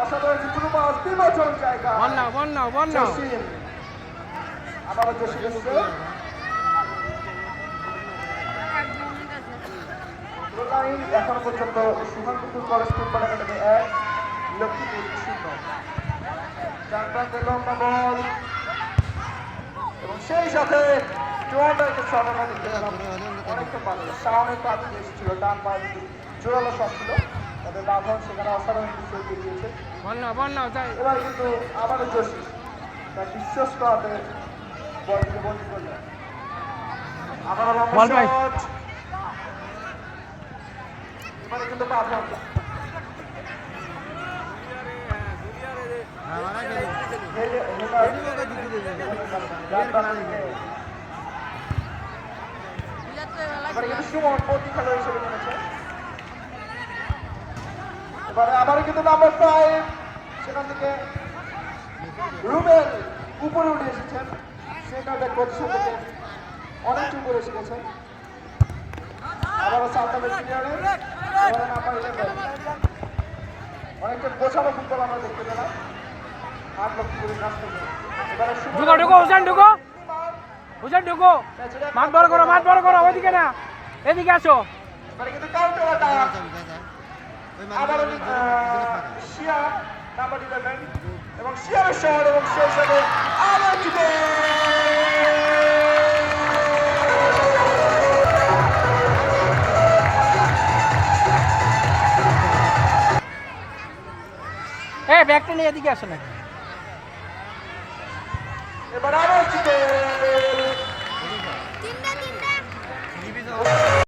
অসাধারণ চিত্র পাস বিমোচন জায়গা। বল নাও বল নাও আবারও জসিম এসছে। পর্যন্ত সুহানপুর কলেজ ফুটবল একাডেমি এক লক্ষ্মীপুর শূন্য চার প্রান্তে লম্বা বল। এবং সেই সাথে দেখতে পেলাম অনেকটা পারে সামনের পা দিয়ে ডান পা কিন্তু জোরালো শট ছিল। তবে বাঁধন সেখানে অসাধারণ কিছু এগিয়ে দিয়েছে এবার কিন্তু আবারও জোশী। তার বিশ্বস্ত হাতে বলটিকে বন্দি করলেন আবারও লম্বা শট। এবারে কিন্তু কিন্তু সুমন প্রতি খেলোয়াড় হিসেবে নেমেছে এবারে আবারও কিন্তু নাম্বার ফাইভ সেখান থেকে রুবেল উপরে উঠে এসেছেন। পজিশন থেকে অনেকটা উপরে এসে গেছেন আবারও সান্তাবের সিনিয়রে নাম্বার ইলেভেন অনেকটা গোছানো ফুটবল আমরা দেখতে পেলাম। আট লক্ষ করে কাজ থেকে এবারে ঢুকো ঢুকো হুসেন ঢুকো। হুসেন ঢুকো। মাঠ বড় করো মাঠ বড় করো ওইদিকে না। এদিকে আসো। এবারে কিন্তু কাউন্টার শিয়া নাম্বার ইলেভেন এবং শিয়ারের শহর এবং সেই ব্যাগটা নিয়ে এদিকে আসো নাকি? এবার আবার